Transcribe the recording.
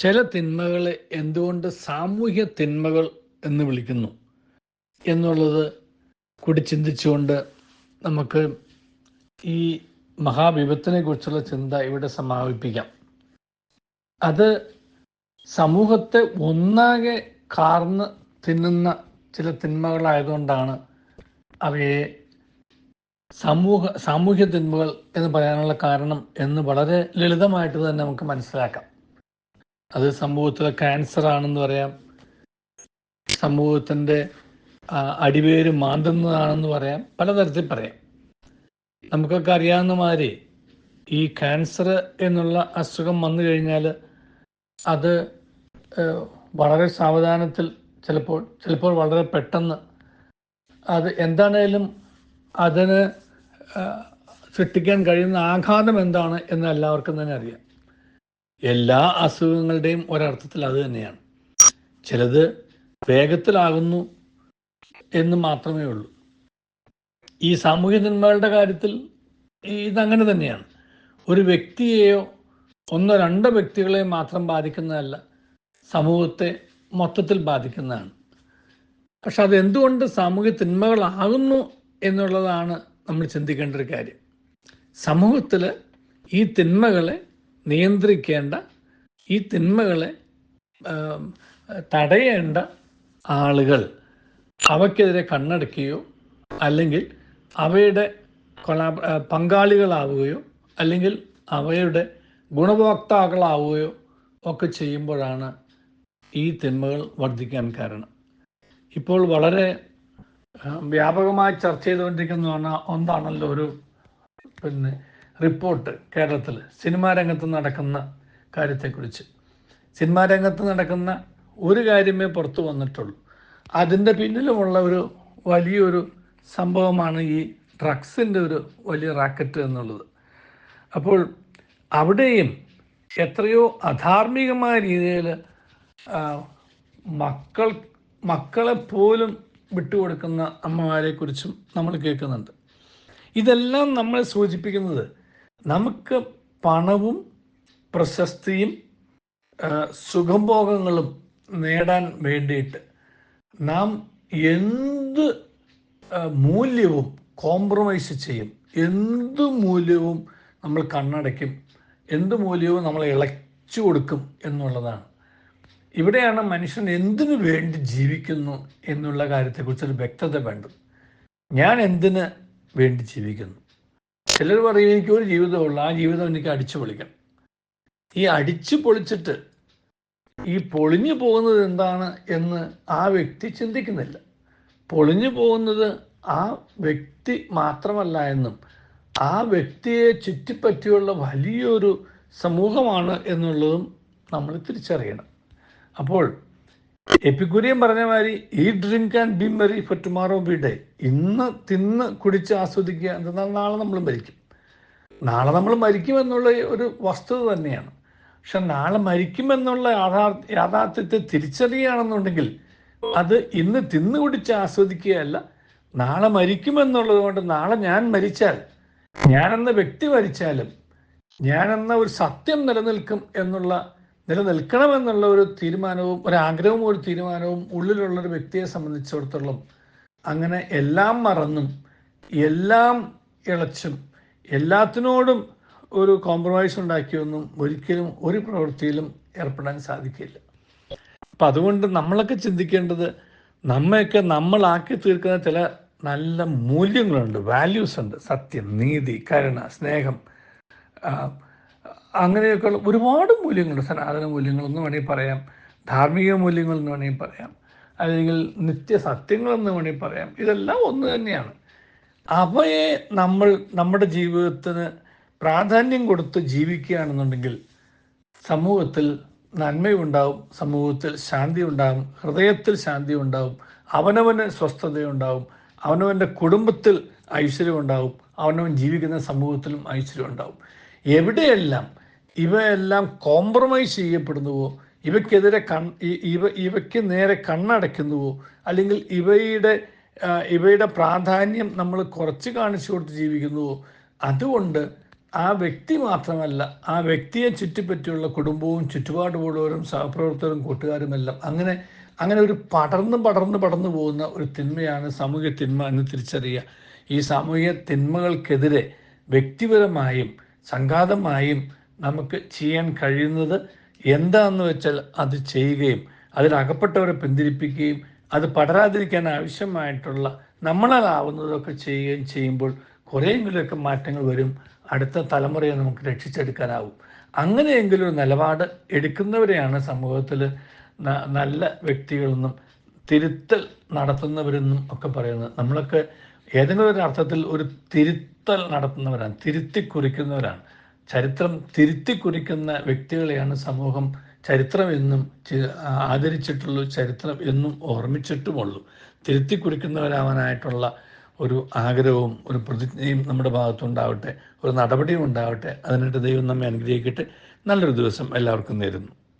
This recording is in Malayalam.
ചില തിന്മകളെ എന്തുകൊണ്ട് സാമൂഹ്യ തിന്മകൾ എന്ന് വിളിക്കുന്നു? എന്നുള്ളത് കൂടി ചിന്തിച്ചുകൊണ്ട് നമുക്ക് ഈ മഹാവിപത്തിനെ കുറിച്ചുള്ള ചിന്ത ഇവിടെ സമാപിപ്പിക്കാം. അത് സമൂഹത്തെ ഒന്നാകെ കാർന്ന് തിന്നുന്ന ചില തിന്മകളായതുകൊണ്ടാണ് അവയെ സമൂഹ സാമൂഹ്യ തിന്മകൾ എന്ന് പറയാനുള്ള കാരണം എന്ന് വളരെ ലളിതമായിട്ട് തന്നെ നമുക്ക് മനസ്സിലാക്കാം. അത് സമൂഹത്തിലെ ക്യാൻസർ ആണെന്ന് പറയാം. സമൂഹത്തിന്റെ അടിവേര് മാന്തുന്നതാണെന്ന് പറയാം. പലതരത്തിൽ പറയാം. നമുക്കൊക്കെ അറിയാവുന്ന മാതിരി ഈ ക്യാൻസർ എന്നുള്ള അസുഖം വന്നു കഴിഞ്ഞാൽ അത് വളരെ സാവധാനത്തിൽ ചിലപ്പോൾ ചിലപ്പോൾ വളരെ പെട്ടെന്ന് അത് എന്താണേലും അതിന് സൃഷ്ടിക്കാൻ കഴിയുന്ന ആഘാതം എന്താണ് എന്ന് എല്ലാവർക്കും തന്നെ അറിയാം. എല്ലാ അസുഖങ്ങളുടെയും ഒരർത്ഥത്തിൽ അത് തന്നെയാണ്. ചിലത് വേഗത്തിലാകുന്നു എന്ന് മാത്രമേ ഉള്ളൂ. ഈ സാമൂഹ്യ നന്മകളുടെ കാര്യത്തിൽ ഇതങ്ങനെ തന്നെയാണ്. ഒരു വ്യക്തിയെയോ ഒന്നോ രണ്ടോ വ്യക്തികളെ മാത്രം ബാധിക്കുന്നതല്ല സമൂഹത്തെ മൊത്തത്തിൽ ബാധിക്കുന്നതാണ്. പക്ഷെ അത് എന്തുകൊണ്ട് സാമൂഹ്യ തിന്മകളാകുന്നു എന്നുള്ളതാണ് നമ്മൾ ചിന്തിക്കേണ്ട ഒരു കാര്യം. സമൂഹത്തിൽ ഈ തിന്മകളെ നിയന്ത്രിക്കേണ്ട ഈ തിന്മകളെ തടയേണ്ട ആളുകൾ അവയ്ക്കെതിരെ കണ്ണടക്കുകയോ അല്ലെങ്കിൽ അവയുടെ ആ, പങ്കാളികളാവുകയോ അല്ലെങ്കിൽ അവയുടെ ഗുണഭോക്താക്കളാവുകയോ ഒക്കെ ചെയ്യുമ്പോഴാണ് ഈ തിന്മകൾ വർദ്ധിക്കാൻ കാരണം. ഇപ്പോൾ വളരെ വ്യാപകമായി ചർച്ച ചെയ്തുകൊണ്ടിരിക്കുന്ന ഒന്നാണല്ലോ ഒരു പിന്നെ റിപ്പോർട്ട് കേരളത്തിൽ സിനിമാ രംഗത്ത് നടക്കുന്ന കാര്യത്തെക്കുറിച്ച്. സിനിമാ രംഗത്ത് നടക്കുന്ന ഒരു കാര്യമേ പുറത്തു വന്നിട്ടുള്ളൂ. അതിന്റെ പിന്നിലുമുള്ള ഒരു വലിയൊരു സംഭവമാണ് ഈ ഡ്രഗ്സിന്റെ ഒരു വലിയ റാക്കറ്റ് എന്നുള്ളത്. അപ്പോൾ അവിടെയും എത്രയോ അധാർമികമായ രീതിയിൽ മക്കൾ മക്കളെ പോലും വിട്ടുകൊടുക്കുന്ന അമ്മമാരെക്കുറിച്ചും നമ്മൾ കേൾക്കുന്നുണ്ട്. ഇതെല്ലാം നമ്മളെ സൂചിപ്പിക്കുന്നത് നമുക്ക് പണവും പ്രശസ്തിയും സുഖഭോഗങ്ങളും നേടാൻ വേണ്ടിയിട്ട് നാം എന്ത് മൂല്യവും കോംപ്രമൈസ് ചെയ്യും? എന്ത് മൂല്യവും നമ്മൾ കണ്ണടയ്ക്കും? എന്ത് മൂല്യവും നമ്മൾ ഇളച്ചു കൊടുക്കും എന്നുള്ളതാണ്. ഇവിടെയാണ് മനുഷ്യൻ എന്തിനു വേണ്ടി ജീവിക്കുന്നു എന്നുള്ള കാര്യത്തെക്കുറിച്ചൊരു വ്യക്തത വേണ്ടത്. ഞാൻ എന്തിനു വേണ്ടി ജീവിക്കുന്നു? ചിലർ പറയും എനിക്ക് ഒരു ജീവിതമുള്ളൂ ആ ജീവിതം എനിക്ക് അടിച്ചു പൊളിക്കണം ഈ അടിച്ചു പൊളിച്ചിട്ട് ഈ പൊളിഞ്ഞു പോകുന്നത് എന്താണ് എന്ന് ആ വ്യക്തി ചിന്തിക്കുന്നില്ല. പൊളിഞ്ഞു പോകുന്നത് ആ വ്യക്തി മാത്രമല്ല എന്നും ആ വ്യക്തിയെ ചുറ്റിപ്പറ്റിയുള്ള വലിയൊരു സമൂഹമാണ് എന്നുള്ളതും നമ്മൾ തിരിച്ചറിയണം. അപ്പോൾ എപ്പിക്കുരിയൻ പറഞ്ഞ മാതിരി ഈ drink and be merry for tomorrow be day ഇന്ന് തിന്ന് കുടിച്ച് ആസ്വദിക്കുക എന്തെന്നാൽ നാളെ നമ്മൾ മരിക്കും. നാളെ നമ്മൾ മരിക്കും എന്നുള്ള ഒരു വസ്തുത തന്നെയാണ്. പക്ഷെ നാളെ മരിക്കുമെന്നുള്ള യാഥാർ യാഥാർത്ഥ്യത്തെ തിരിച്ചറിയുകയാണെന്നുണ്ടെങ്കിൽ അത് ഇന്ന് തിന്നു കുടിച്ച് ആസ്വദിക്കുകയല്ല നാളെ മരിക്കുമെന്നുള്ളത് കൊണ്ട് നാളെ ഞാൻ മരിച്ചാൽ ഞാനെന്ന വ്യക്തി മരിച്ചാലും ഞാനെന്ന ഒരു സത്യം നിലനിൽക്കും എന്നുള്ള നിലനിൽക്കണമെന്നുള്ള ഒരു തീരുമാനവും ഒരു ആഗ്രഹവും ഒരു തീരുമാനവും ഉള്ളിലുള്ള ഒരു വ്യക്തിയെ സംബന്ധിച്ചിടത്തോളം അങ്ങനെ എല്ലാം മറന്നും എല്ലാം ഇളച്ചും എല്ലാത്തിനോടും ഒരു കോംപ്രമൈസ് ഉണ്ടാക്കിയൊന്നും ഒരിക്കലും ഒരു പ്രവൃത്തിയിലും ഏർപ്പെടാൻ സാധിക്കില്ല. അപ്പം അതുകൊണ്ട് നമ്മളൊക്കെ ചിന്തിക്കേണ്ടത് നമ്മയൊക്കെ നമ്മളാക്കി തീർക്കുന്ന ചില നല്ല മൂല്യങ്ങളുണ്ട് വാല്യൂസ് ഉണ്ട്. സത്യം നീതി കരുണ സ്നേഹം ആ, അങ്ങനെയൊക്കെയുള്ള ഒരുപാട് മൂല്യങ്ങളുണ്ട്. സനാതന മൂല്യങ്ങളെന്ന് വേണമെങ്കിൽ പറയാം. ധാർമ്മിക മൂല്യങ്ങളെന്ന് വേണമെങ്കിൽ പറയാം. അല്ലെങ്കിൽ നിത്യസത്യങ്ങളെന്ന് വേണമെങ്കിൽ പറയാം. ഇതെല്ലാം ഒന്ന് തന്നെയാണ്. അവയെ നമ്മൾ നമ്മുടെ ജീവിതത്തിന് പ്രാധാന്യം കൊടുത്ത് ജീവിക്കുകയാണെന്നുണ്ടെങ്കിൽ സമൂഹത്തിൽ നന്മയുണ്ടാവും സമൂഹത്തിൽ ശാന്തി ഉണ്ടാകും ഹൃദയത്തിൽ ശാന്തി ഉണ്ടാവും അവനവന് സ്വസ്ഥതയുണ്ടാവും അവനവന്റെ കുടുംബത്തിൽ ഐശ്വര്യം ഉണ്ടാവും അവനവൻ ജീവിക്കുന്ന സമൂഹത്തിലും ഐശ്വര്യം ഉണ്ടാവും എവിടെയെല്ലാം ഇവയെല്ലാം കോംപ്രമൈസ് ചെയ്യപ്പെടുന്നുവോ? ഇവയ്ക്കെതിരെ കൺ ഇവ ഇവയ്ക്ക് നേരെ കണ്ണടയ്ക്കുന്നുവോ? അല്ലെങ്കിൽ ഇവയുടെ ഇവയുടെ പ്രാധാന്യം നമ്മൾ കുറച്ച് കാണിച്ചു കൊടുത്ത് ജീവിക്കുന്നുവോ? അതുകൊണ്ട് ആ വ്യക്തി മാത്രമല്ല ആ വ്യക്തിയെ ചുറ്റിപ്പറ്റിയുള്ള കുടുംബവും ചുറ്റുപാടുമുള്ളവരും സഹപ്രവർത്തകരും കൂട്ടുകാരുമെല്ലാം അങ്ങനെ അങ്ങനെ ഒരു പടർന്ന് പടർന്ന് പടർന്നു പോകുന്ന ഒരു തിന്മയാണ് സാമൂഹ്യ തിന്മ എന്ന് തിരിച്ചറിയുക. ഈ സാമൂഹിക തിന്മകൾക്കെതിരെ വ്യക്തിപരമായും സംഘാതമായും നമുക്ക് ചെയ്യാൻ കഴിയുന്നത് എന്താണെന്ന് വെച്ചാൽ അത് ചെയ്യുകയും അതിലകപ്പെട്ടവരെ പിന്തിരിപ്പിക്കുകയും അത് പടരാതിരിക്കാൻ ആവശ്യമായിട്ടുള്ള നമ്മളാവുന്നതൊക്കെ ചെയ്യുകയും ചെയ്യുമ്പോൾ കുറേയെങ്കിലുമൊക്കെ മാറ്റങ്ങൾ വരും. അടുത്ത തലമുറയെ നമുക്ക് രക്ഷിച്ചെടുക്കാനാവും. അങ്ങനെയെങ്കിലും ഒരു നിലപാട് എടുക്കുന്നവരെയാണ് സമൂഹത്തിൽ നല്ല വ്യക്തികളെന്നും തിരുത്തൽ നടത്തുന്നവരെന്നും ഒക്കെ പറയുന്നത്. നമ്മളൊക്കെ ഏതെങ്കിലും ഒരു അർത്ഥത്തിൽ ഒരു തിരുത്തൽ നടത്തുന്നവരാണ് തിരുത്തി കുറിക്കുന്നവരാണ്. ചരിത്രം തിരുത്തി കുറിക്കുന്ന വ്യക്തികളെയാണ് സമൂഹം ചരിത്രം എന്നും ആദരിച്ചിട്ടുള്ളൂ ചരിത്രം എന്നും ഓർമ്മിച്ചിട്ടുമുള്ളൂ. തിരുത്തി കുറിക്കുന്നവരാവാനായിട്ടുള്ള ഒരു ആഗ്രഹവും ഒരു പ്രതിജ്ഞയും നമ്മുടെ ഭാഗത്തുണ്ടാവട്ടെ ഒരു നടപടിയും ഉണ്ടാവട്ടെ അതിനായിട്ട് ദൈവം നമ്മെ അനുഗ്രഹിക്കട്ടെ. നല്ലൊരു ദിവസം എല്ലാവർക്കും നേരുന്നു.